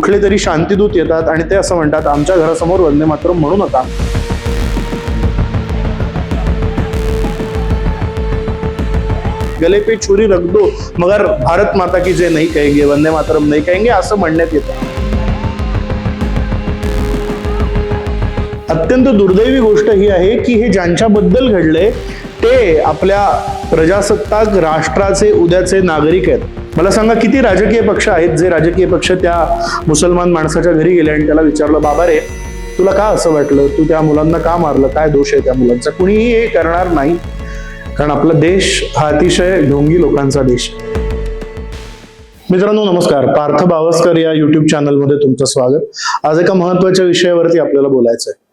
कुठले तरी शांतीदूत येतात आणि ते असं म्हणतात आमच्या घरासमोर वंदे मातरम म्हणू नका. गले पे छुरी रख दो मगर भारत माता की जय नहीं कहेंगे वंदे मातरम नाही कहेंगे असं म्हणण्यात येतं. अत्यंत दुर्दैवी गोष्ट ही आहे की हे ज्यांच्याबद्दल घडले ते आपल्या प्रजासत्ताक राष्ट्राचे उद्याचे नागरिक आहेत. मला सांगा किती राजकीय पक्ष आहेत जे राजकीय पक्ष त्या मुसलमान माणसाच्या घरी गेले आणि त्याला विचारलं बाबा रे तुला का असं वाटलं? तू त्या मुलांना का मारलं? काय दोष आहे त्या मुलांचा? कुणीही हे करणार नाही कारण आपला देश हा अतिशय ढोंगी लोकांचा देश मित्रांनो नमस्कार. पार्थ बावस्कर या युट्यूब चॅनलमध्ये तुमचं स्वागत. आज एका महत्त्वाच्या विषयावरती आपल्याला बोलायचं आहे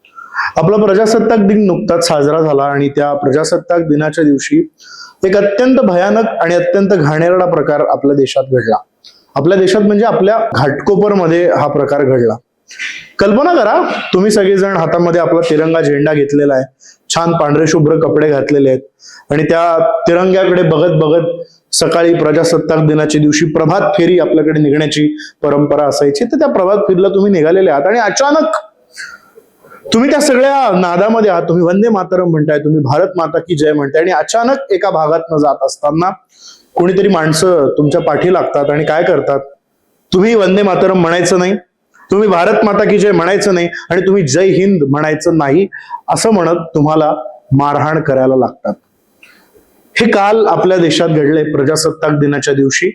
आपला प्रजासत्ताक दिन नुकताच साजरा झाला आणि त्या प्रजासत्ताक दिनाच्या दिवशी एक अत्यंत भयानक आणि अत्यंत घाणेरडा प्रकार आपल्या देशात घडला. आपल्या देशात म्हणजे आपल्या घाटकोपरमध्ये हा प्रकार घडला. कल्पना करा तुम्ही सगळेजण हातामध्ये आपला तिरंगा झेंडा घेतलेला आहे. छान पांढरे शुभ्र कपडे घातलेले आहेत. आणि त्या तिरंग्याकडे बघत बघत सकाळी प्रजासत्ताक दिनाच्या दिवशी प्रभात फेरी आपल्याकडे निघण्याची परंपरा असायची. तर त्या प्रभात फेरीला तुम्ही निघालेले आहात आणि अचानक तुम्ही त्या सगळ्या नादामध्ये आहात. तुम्ही वंदे मातरम म्हणताय तुम्ही भारत माता की जय म्हणताय आणि अचानक एका भागातनं जात असताना कोणीतरी माणसं तुमच्या पाठी लागतात आणि काय करतात? तुम्ही वंदे मातरम म्हणायचं नाही. तुम्ही भारत माता की जय म्हणायचं नाही आणि तुम्ही जय हिंद म्हणायचं नाही असं म्हणत तुम्हाला मारहाण करायला लागतात. हे काल आपल्या देशात घडले प्रजासत्ताक दिनाच्या दिवशी.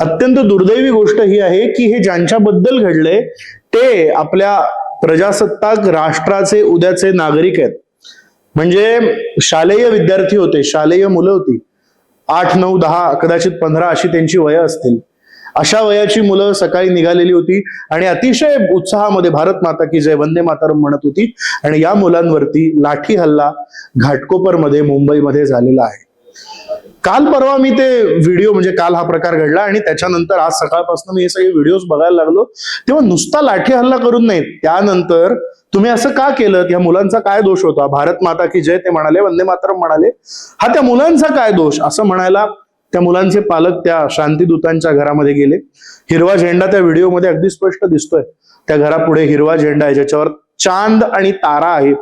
अत्यंत दुर्दैवी गोष्ट ही आहे की हे ज्यांच्याबद्दल घडले ते आपल्या प्रजासत्ताक राष्ट्राचे उद्याचे नागरिक आहेत. म्हणजे शालेय विद्यार्थी होते शालेय मुलं होती. आठ नऊ दहा कदाचित पंधरा अशी त्यांची वय असतील. अशा वयाची मुलं सकाळी निघालेली होती आणि अतिशय उत्साहामध्ये भारत माता की जय वंदे मातारम म्हणत होती आणि या मुलांवरती लाठी हल्ला घाटकोपरमध्ये मुंबईमध्ये झालेला आहे. काल परवा मी ते व्हिडिओ म्हणजे काल हा प्रकार घडला आणि त्याच्यानंतर आज सकाळपासून मी हे सगळे व्हिडिओज बघायला लागलो. तेव्हा नुसता लाठी हल्ला करून नाही त्यानंतर तुम्ही असं का केलं? या मुलांचा काय दोष होता? भारत माता की जय ते म्हणाले वंदे मातरम म्हणाले. हा त्या मुलांचा काय दोष? असं म्हणायला त्या मुलांचे पालक त्या शांतीदूतांच्या घरामध्ये गेले. हिरवा झेंडा त्या व्हिडिओमध्ये अगदी स्पष्ट दिसतोय. त्या घरापुढे हिरवा झेंडा आहे ज्याच्यावर चांद आणि तारा आहे.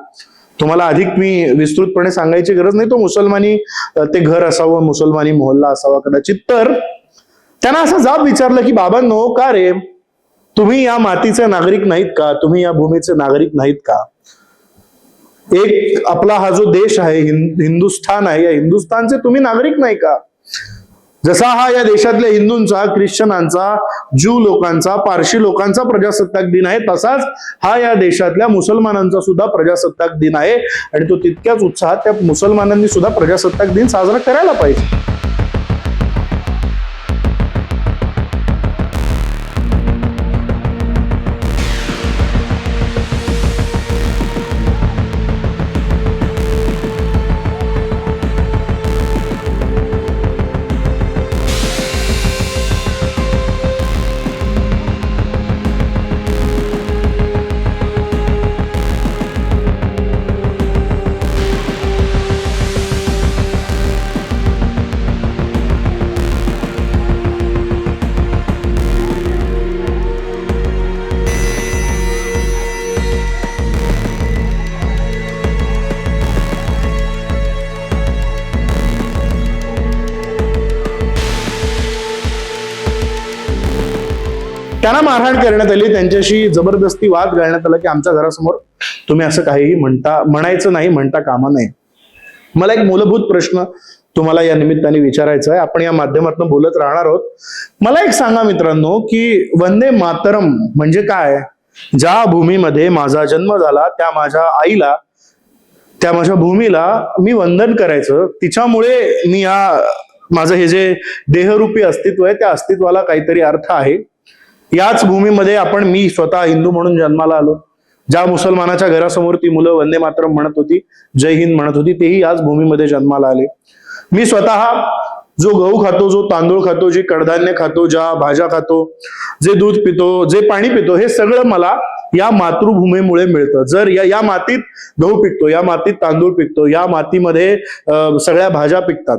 तुम्हाला अधिक मी विस्तृतपणे सांगायची गरज नाही तो मुसलमानी ते घर असावं मुसलमानी मोहल्ला असावा कदाचित. तर त्यांना असं जाब विचारलं की बाबांनो का रे? तुम्ही या मातीचे नागरिक नाहीत का? तुम्ही या भूमीचे नागरिक नाहीत का? एक आपला हा जो देश आहे हिंदुस्थान आहे या हिंदुस्थानचे तुम्ही नागरिक नाही का? जसा हा या देशातल्या हिंदूंचा ख्रिश्चनांचा ज्यू लोकांचा पारशी लोकांचा प्रजासत्ताक दिन आहे तसाच हा या देशातल्या मुसलमानांचा सुद्धा प्रजासत्ताक दिन आहे. आणि तो तितक्याच उत्साहात त्या मुसलमानांनी सुद्धा प्रजासत्ताक दिन साजरा करायला पाहिजे. त्यांना मारहाण करण्यात आली. त्यांच्याशी जबरदस्ती वाद घालण्यात आला की आमच्या घरासमोर तुम्ही असं काहीही म्हणता म्हणायचं नाही म्हणता कामा नये. मला एक मूलभूत प्रश्न तुम्हाला या निमित्ताने विचारायचा आहे. आपण या माध्यमातून बोलत राहणार आहोत. मला एक सांगा मित्रांनो की वंदे मातरम म्हणजे काय? ज्या भूमीमध्ये माझा जन्म झाला त्या माझ्या आईला त्या माझ्या भूमीला मी वंदन करायचं. तिच्यामुळे मी या माझं हे जे देहरूपी अस्तित्व आहे त्या अस्तित्वाला काहीतरी अर्थ आहे. याच भूमीमध्ये आपण मी स्वतः हिंदू म्हणून जन्माला आलो. ज्या मुसलमानाच्या घरासमोर ती मुलं वंदे मातरम म्हणत होती जय हिंद म्हणत होती तेही याच भूमीमध्ये जन्माला आले. मी स्वतः जो गहू खातो जो तांदूळ खातो जे कडधान्य खातो ज्या भाज्या खातो जे दूध पितो जे पाणी पितो हे सगळं मला या मातृभूमीमुळे मिळतं. जर या या मातीत गहू पिकतो या मातीत तांदूळ पिकतो या मातीमध्ये सगळ्या भाज्या पिकतात.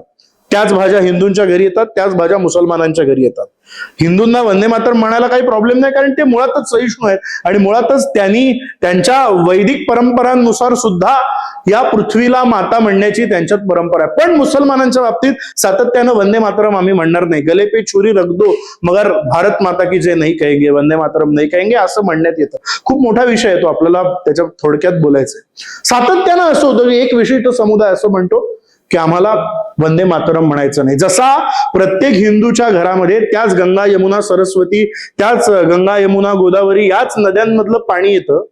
त्याच भाज्या हिंदूंच्या घरी येतात त्याच भाज्या मुसलमानांच्या घरी येतात. हिंदूंना वंदे मातरम म्हणायला काही प्रॉब्लेम नाही कारण ते मुळातच सहिष्णू आहेत. आणि मुळातच त्यांनी त्यांच्या वैदिक परंपरांनुसार सुद्धा या पृथ्वीला माता म्हणण्याची त्यांच्यात परंपरा आहे. पण मुसलमानांच्या बाबतीत सातत्यानं वंदे मातरम आम्ही म्हणणार नाही. गले पे छुरी रख दो मगर भारत माता की जे नाही कहेंगे वंदे मातरम नाही कहेंगे असं म्हणण्यात येतं. खूप मोठा विषय आहे तो आपल्याला त्याच्या थोडक्यात बोलायचा आहे सातत्यानं असं होतं की एक विशिष्ट समुदाय असं म्हणतो की आम्हाला वंदे मातरम म्हणायचं नाही. जसा प्रत्येक हिंदूच्या घरामध्ये त्याच गंगा यमुना सरस्वती त्याच गंगा यमुना गोदावरी याच नद्यांमधलं पाणी येतं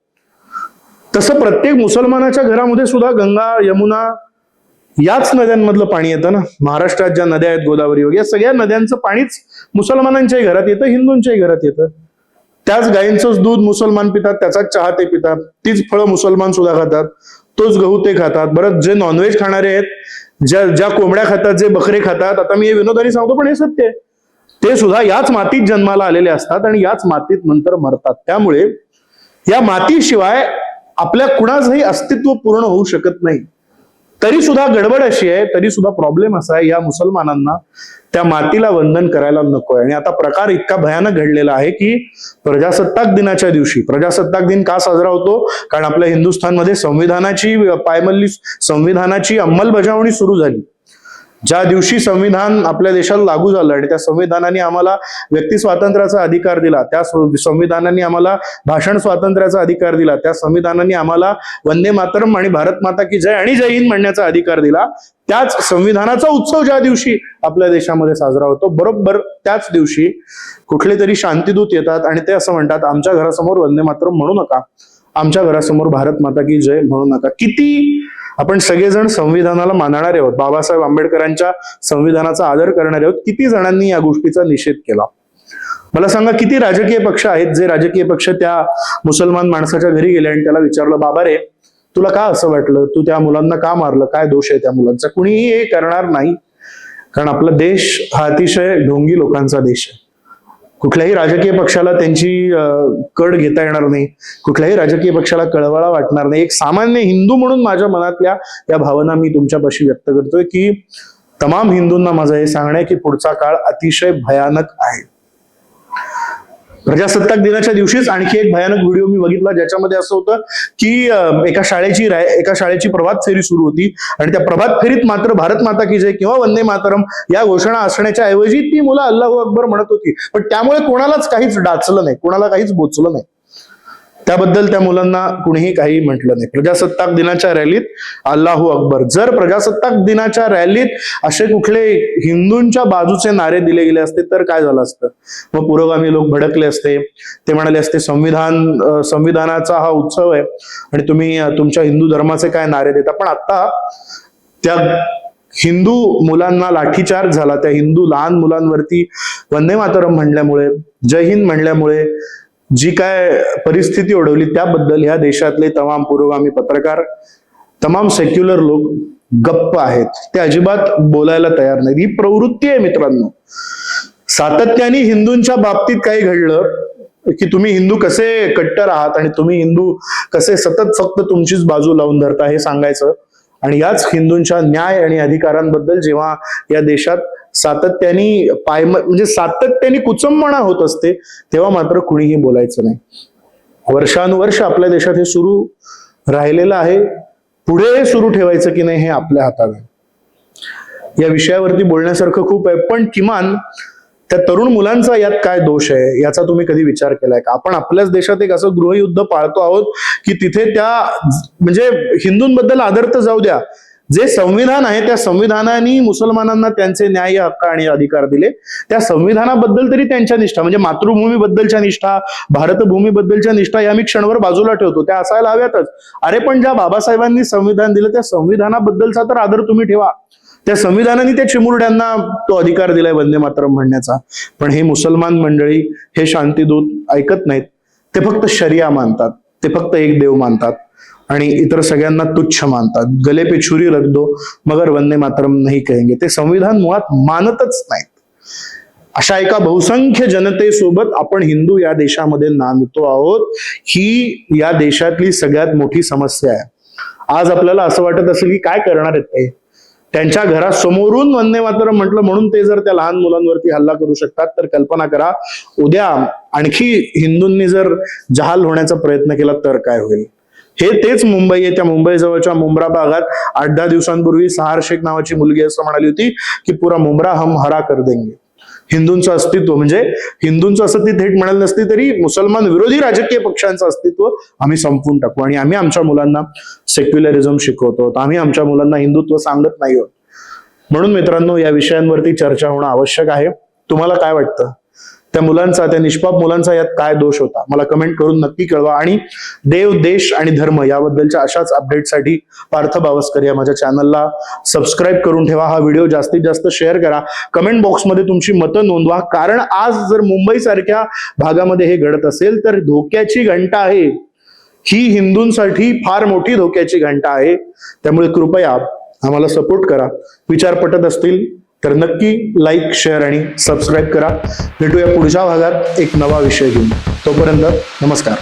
तसं प्रत्येक मुसलमानाच्या घरामध्ये सुद्धा गंगा यमुना याच नद्यांमधलं पाणी येतं ना. महाराष्ट्रात ज्या नद्या आहेत गोदावरी वगैरे या सगळ्या नद्यांचं पाणीच मुसलमानांच्याही घरात येतं हिंदूंच्याही घरात येतं. त्याच गायींचंच दूध मुसलमान पितात त्याचाच चहा ते पितात तीच फळं मुसलमान सुद्धा खातात तोच गहू ते खातात. बरं जे नॉनव्हेज खाणारे आहेत ज्या ज्या कोंबड्या खातात जे बकरे खातात आता मी हे विनोदाने सांगतो पण हे सत्य आहे. ते सुद्धा याच मातीत जन्माला आलेले असतात आणि याच मातीत नंतर मरतात. त्यामुळे या मातीशिवाय आपल्या कुणाचंही अस्तित्व पूर्ण होऊ शकत नाही. तरी सुद्धा गडबड अशी आहे तरी सुद्धा प्रॉब्लेम असा आहे या मुसलमानांना त्या मातीला वंदन करायला नको आहे. आणि आता प्रकार इतका भयानक घडलेला आहे की प्रजासत्ताक दिनाच्या दिवशी प्रजासत्ताक दिन का साजरा होतो? कारण आपल्या हिंदुस्थानमध्ये संविधानाची पायमल्ली संविधानाची अंमलबजावणी सुरू झाली. ज्या दिवशी संविधान आपल्या देशाला लागू झालं आणि त्या संविधानाने आम्हाला व्यक्ती स्वातंत्र्याचा अधिकार दिला त्या संविधानाने आम्हाला भाषण स्वातंत्र्याचा अधिकार दिला त्या संविधानाने आम्हाला वंदे मातरम आणि भारत माता की जय आणि जय हिंद म्हणण्याचा अधिकार दिला त्याच संविधानाचा उत्सव ज्या दिवशी आपल्या देशामध्ये साजरा होतो बरोबर त्याच दिवशी कुठले तरी शांतीदूत येतात आणि ते असं म्हणतात आमच्या घरासमोर वंदे मातरम म्हणू नका आमच्या घरासमोर भारत माता की जय म्हणू नका. किती आपण सगळेजण संविधानाला मानणारे आहोत. बाबासाहेब आंबेडकरांच्या संविधानाचा आदर करणारे आहोत. किती जणांनी या गोष्टीचा निषेध केला? मला सांगा किती राजकीय पक्ष आहेत जे राजकीय पक्ष त्या मुसलमान माणसाच्या घरी गेले आणि त्याला विचारलं बाबा रे तुला का असं वाटलं? तू त्या मुलांना का मारलं? काय दोष आहे त्या मुलांचा? कुणीही हे करणार नाही. कारण आपला देश हा अतिशय ढोंगी लोकांचा देश आहे. कुठल्याही राजकीय पक्षाला त्यांची कड घेता येणार नाही. कुठल्याही राजकीय पक्षाला कळवळा वाटणार नाही. एक सामान्य हिंदू म्हणून माझ्या मनातल्या या भावना मी तुमच्यापाशी व्यक्त करतोय की तमाम हिंदूंना माझं हे सांगणं आहे की पुढचा काळ अतिशय भयानक आहे. प्रजासत्ताक दिनाच्या दिवशीच आणखी एक भयानक व्हिडिओ मी बघितला ज्याच्यामध्ये असं होतं की एका शाळेची राय एका शाळेची प्रभात फेरी सुरू होती आणि त्या प्रभात फेरीत मात्र भारत माता की जय किंवा वंदे मातरम या घोषणा असण्याच्या ऐवजी ती मुलं अल्लाहू अकबर म्हणत होती. पण त्यामुळे कोणालाच काहीच डाचलं नाही कोणाला काहीच बोचलं नाही. त्याबद्दल त्या मुलांना कुणीही काही म्हटलं नाही. प्रजासत्ताक दिनाच्या रॅलीत अल्लाहू अकबर. जर प्रजासत्ताक दिनाच्या रॅलीत असे कुठले हिंदूंच्या बाजूचे नारे दिले गेले असते तर काय झालं असतं? मग पुरोगामी लोक भडकले असते. ते म्हणाले असते संविधान संविधानाचा हा उत्सव आहे आणि तुम्ही तुमच्या हिंदू धर्माचे काय नारे देता? पण आता त्या हिंदू मुलांना लाठीचार्ज झाला. त्या हिंदू लहान मुलांवरती वंदे मातरम म्हणल्यामुळे जय हिंद म्हणल्यामुळे जी काय परिस्थिती ओढवली त्याबद्दल ह्या देशातले तमाम पुरोगामी पत्रकार तमाम सेक्युलर लोक गप्प आहेत. ते अजिबात बोलायला तयार नाहीत. ही प्रवृत्ती आहे मित्रांनो. सातत्याने हिंदूंच्या बाबतीत काही घडलं की तुम्ही हिंदू कसे कट्टर आहात आणि तुम्ही हिंदू कसे सतत फक्त तुमचीच बाजू लावून धरता हे सांगायचं. आणि याच हिंदूंच्या न्याय आणि अधिकारांबद्दल जेव्हा या देशात सातत्याने पाय म्हणजे सातत्याने कुचंबणा होत असते तेव्हा मात्र कुणीही बोलायचं नाही. वर्षानुवर्ष आपल्या देशात हे सुरू राहिलेलं आहे. पुढे सुरू ठेवायचं की नाही हे आपल्या हातात आहे या विषयावरती बोलण्यासारखं खूप आहे पण किमान त्या तरुण मुलांचा यात काय दोष आहे याचा तुम्ही कधी विचार केलाय का? आपण आपल्याच देशात एक असं गृहयुद्ध पाळतो आहोत की तिथे त्या म्हणजे हिंदूंबद्दल आदर तर जाऊ द्या जे संविधान आहे त्या संविधानाने मुसलमानांना त्यांचे न्याय हक्क आणि अधिकार दिले. त्या संविधानाबद्दल तरी त्यांच्या निष्ठा म्हणजे मातृभूमीबद्दलच्या निष्ठा भारतभूमीबद्दलच्या निष्ठा या मी क्षणभर बाजूला ठेवतो. त्या असायला हव्यातच. अरे पण ज्या बाबासाहेबांनी संविधान दिलं त्या संविधानाबद्दलचा तर आदर तुम्ही ठेवा. त्या संविधानाने त्या चिमुरड्यांना तो अधिकार दिलाय वंदे मातरम म्हणण्याचा. पण हे मुसलमान मंडळी हे शांतीदूत ऐकत नाहीत. ते फक्त शरिया मानतात. ते फक्त एक देव मानतात. आणि इतर सगळ्यांना तुच्छ मानतात. गले पे छुरी रख दो मगर वंदे मातरम नाही कहेंगे. ते संविधान मुळात मानतच नाहीत. अशा एका बहुसंख्य जनतेसोबत आपण हिंदू या देशामध्ये नांदतो आहोत. ही या देशातली सगळ्यात मोठी समस्या आहे. आज आपल्याला असं वाटत असेल की काय करणार आहेत ते? त्यांच्या घरासमोरून वंदे मातरम म्हटलं म्हणून ते जर त्या लहान मुलांवरती हल्ला करू शकतात तर कल्पना करा उद्या आणखी हिंदूंनी जर जहाल होण्याचा प्रयत्न केला तर काय होईल? हे तेच मुंबई आहे. त्या मुंबई जवळच्या मुंब्रा भागात आठ दहा दिवसांपूर्वी सहार शेख नावाची मुलगी असं म्हणाली होती की पुरा मुंब्रा हम हरा कर देंगे. हिंदूंचं अस्तित्व म्हणजे हिंदूंचं असं ती थेट म्हणाल नसती तरी मुसलमान विरोधी राजकीय पक्षांचं अस्तित्व आम्ही संपवून टाकू. आणि आम्ही आमच्या मुलांना सेक्युलरिझम शिकवतो आम्ही आमच्या मुलांना हिंदुत्व सांगत नाही आहोत. म्हणून मित्रांनो या विषयांवरती चर्चा होणं आवश्यक आहे. तुम्हाला काय वाटतं? त्या मुलांचा त्या निष्पाप मुलांचा यात काय दोष होता? मला कमेंट करून नक्की कळवा. आणि देव देश आणि धर्म याबद्दलच्या अशाच अपडेटसाठी पार्थ बावस्कर या माझ्या चॅनलला सबस्क्राईब करून ठेवा. हा व्हिडिओ जास्तीत जास्त शेअर करा. कमेंट बॉक्समध्ये तुमची मतं नोंदवा. कारण आज जर मुंबई सारख्या भागामध्ये हे घडत असेल तर धोक्याची घंटा आहे. ही हिंदूंसाठी फार मोठी धोक्याची घंटा आहे. त्यामुळे कृपया आम्हाला सपोर्ट करा. विचार पटत असतील तर नक्की लाईक शेअर आणि सबस्क्राईब करा. भेटूया पुढच्या भागात एक नवा विषय घेऊन. तोपर्यंत नमस्कार.